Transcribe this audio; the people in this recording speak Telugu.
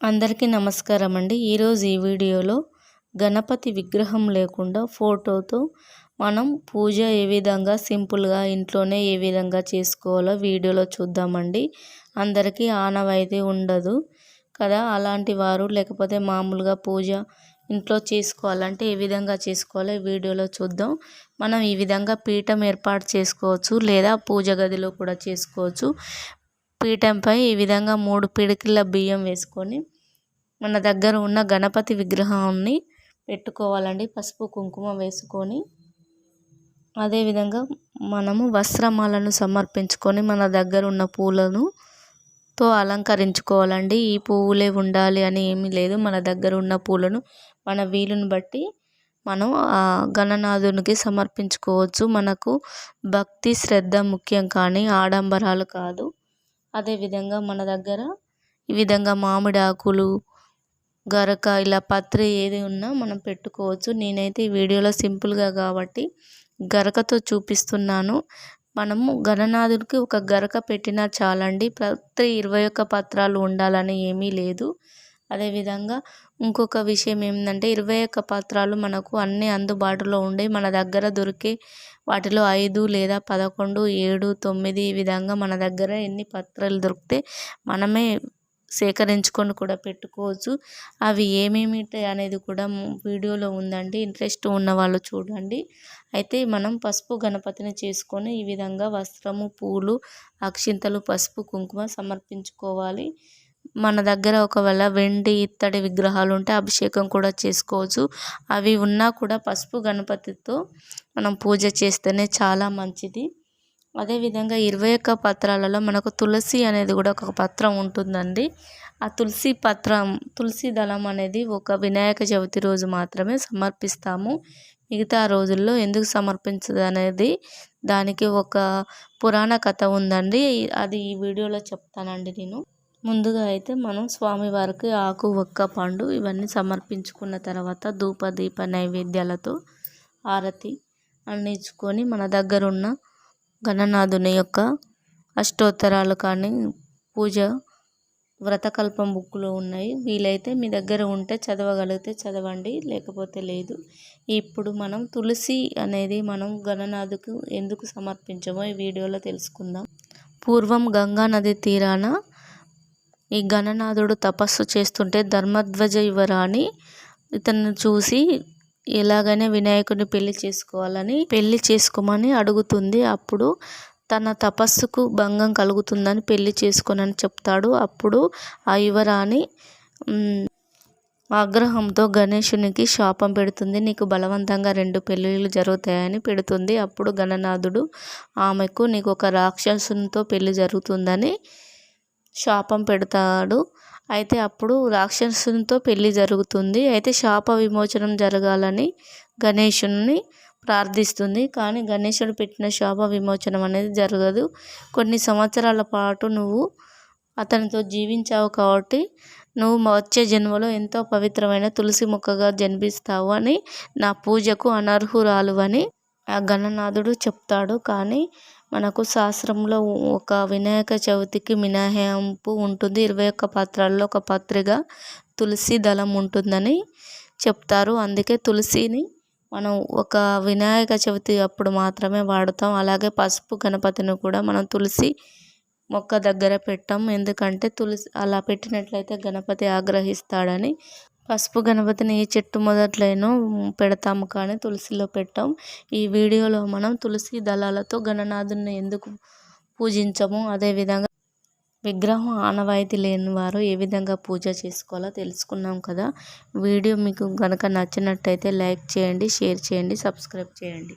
అందరికీ నమస్కారం అండి. ఈరోజు ఈ వీడియోలో గణపతి విగ్రహం లేకుండా ఫోటోతో మనం పూజ ఏ విధంగా సింపుల్గా ఇంట్లోనే ఏ విధంగా చేసుకోవాలో వీడియోలో చూద్దామండి. అందరికీ ఆనవాయితీ ఉండదు కదా? అలాంటి వారు లేకపోతే మామూలుగా పూజ ఇంట్లో చేసుకోవాలంటే ఏ విధంగా చేసుకోవాలో వీడియోలో చూద్దాం. మనం ఈ విధంగా పీఠం ఏర్పాటు చేసుకోవచ్చు లేదా పూజ గదిలో కూడా చేసుకోవచ్చు. పీఠంపై ఈ విధంగా మూడు పిడికిళ్ళ బియ్యం వేసుకొని మన దగ్గర ఉన్న గణపతి విగ్రహాన్ని పెట్టుకోవాలండి. పసుపు కుంకుమ వేసుకొని అదేవిధంగా మనము వస్త్రమాలను సమర్పించుకొని మన దగ్గర ఉన్న పూలను తో అలంకరించుకోవాలండి. ఈ పువ్వులే ఉండాలి అని ఏమీ లేదు. మన దగ్గర ఉన్న పూలను మన వీలుని బట్టి మనం ఆ గణనాథునికి సమర్పించుకోవచ్చు. మనకు భక్తి శ్రద్ధ ముఖ్యం కానీ ఆడంబరాలు కాదు. అదేవిధంగా మన దగ్గర ఈ విధంగా మామిడి ఆకులు గరక ఇలా పత్రి ఏది ఉన్నా మనం పెట్టుకోవచ్చు. నేనైతే ఈ వీడియోలో సింపుల్గా కాబట్టి గరకతో చూపిస్తున్నాను. మనము గణనాథుడికి ఒక గరక పెట్టినా చాలండి. ప్రతి ఇరవై ఒక్క పత్రాలు ఉండాలని ఏమీ లేదు. అదేవిధంగా ఇంకొక విషయం ఏంటంటే ఇరవై ఒక్క పత్రాలు మనకు అన్నీ అందుబాటులో ఉండే మన దగ్గర దొరికే వాటిలో ఐదు లేదా పదకొండు ఏడు తొమ్మిది ఈ విధంగా మన దగ్గర ఎన్ని పత్రాలు దొరికితే మనమే సేకరించుకొని కూడా పెట్టుకోవచ్చు. అవి ఏమేమి అనేది కూడా వీడియోలో ఉందండి. ఇంట్రెస్ట్ ఉన్న వాళ్ళు చూడండి. అయితే మనం పసుపు గణపతిని చేసుకొని ఈ విధంగా వస్త్రము పూలు అక్షింతలు పసుపు కుంకుమ సమర్పించుకోవాలి. మన దగ్గర ఒకవేళ వెండి ఇత్తడి విగ్రహాలు ఉంటే అభిషేకం కూడా చేసుకోవచ్చు. అవి ఉన్నా కూడా పసుపు గణపతితో మనం పూజ చేస్తేనే చాలా మంచిది. అదేవిధంగా ఇరవై ఒక్క పత్రాలలో మనకు తులసి అనేది కూడా ఒక పత్రం ఉంటుందండి. ఆ తులసి పత్రం తులసి దళం అనేది ఒక వినాయక చవితి రోజు మాత్రమే సమర్పిస్తాము. మిగతా రోజుల్లో ఎందుకు సమర్పించదు అనేది దానికి ఒక పురాణ కథ ఉందండి. అది ఈ వీడియోలో చెప్తానండి నేను. ముందుగా అయితే మనం స్వామివారికి ఆకు ఒక్క పండు ఇవన్నీ సమర్పించుకున్న తర్వాత ధూప దీప నైవేద్యాలతో ఆరతి అందించుకొని మన దగ్గర ఉన్న గణనాథుని యొక్క అష్టోత్తరాలు కానీ పూజ వ్రతకల్పం బుక్కులు ఉన్నాయి. వీలైతే మీ దగ్గర ఉంటే చదవగలిగితే చదవండి లేకపోతే లేదు. ఇప్పుడు మనం తులసి అనేది మనం గణనాథుకు ఎందుకు సమర్పించమో ఈ వీడియోలో తెలుసుకుందాం. పూర్వం గంగా నది తీరాన ఈ గణనాథుడు తపస్సు చేస్తుంటే ధర్మధ్వజ యువరాణి ఇతను చూసి ఎలాగైనా వినాయకుడిని పెళ్ళి చేసుకోవాలని పెళ్ళి చేసుకోమని అడుగుతుంది. అప్పుడు తన తపస్సుకు భంగం కలుగుతుందని పెళ్ళి చేసుకోనని చెప్తాడు. అప్పుడు ఆ యువరాణి ఆగ్రహంతో గణేషునికి శాపం పెడుతుంది. నీకు బలవంతంగా రెండు పెళ్ళిళ్ళు జరుగుతాయని పెడుతుంది. అప్పుడు గణనాథుడు ఆమెకు నీకు ఒక రాక్షసునితో పెళ్ళి జరుగుతుందని శాపం పెడతాడు. అయితే అప్పుడు రాక్షసునితో పెళ్ళి జరుగుతుంది. అయితే శాప విమోచనం జరగాలని గణేషుని ప్రార్థిస్తుంది. కానీ గణేశుడు పెట్టిన శాప విమోచనం అనేది జరగదు. కొన్ని సంవత్సరాల పాటు నువ్వు అతనితో జీవించావు కాబట్టి నువ్వు వచ్చే జన్మలో ఎంతో పవిత్రమైన తులసి మొక్కగా జన్మిస్తావు అని నా పూజకు అనర్హురాలు అని ఆ గణనాథుడు చెప్తాడు. కానీ మనకు శాస్త్రంలో ఒక వినాయక చవితికి మినహాయింపు ఉంటుంది. ఇరవై ఒక్క పత్రాల్లో ఒక పత్రిక తులసి దళం ఉంటుందని చెప్తారు. అందుకే తులసిని మనం ఒక వినాయక చవితి అప్పుడు మాత్రమే వాడతాం. అలాగే పసుపు గణపతిని కూడా మనం తులసి మొక్క దగ్గర పెట్టాం. ఎందుకంటే తులసి అలా పెట్టినట్లయితే గణపతి ఆగ్రహిస్తాడని పసుపు గణపతిని ఏ చెట్టు మొదట్లైనో పెడతాము కానీ తులసిలో పెట్టాం. ఈ వీడియోలో మనం తులసి దళాలతో గణనాథుని ఎందుకు పూజించము? అదేవిధంగా విగ్రహం ఆనవాయితీ లేని వారు ఏ విధంగా పూజ చేసుకోవాలో తెలుసుకున్నాం కదా. వీడియో మీకు కనుక నచ్చినట్టయితే లైక్ చేయండి షేర్ చేయండి సబ్స్క్రైబ్ చేయండి.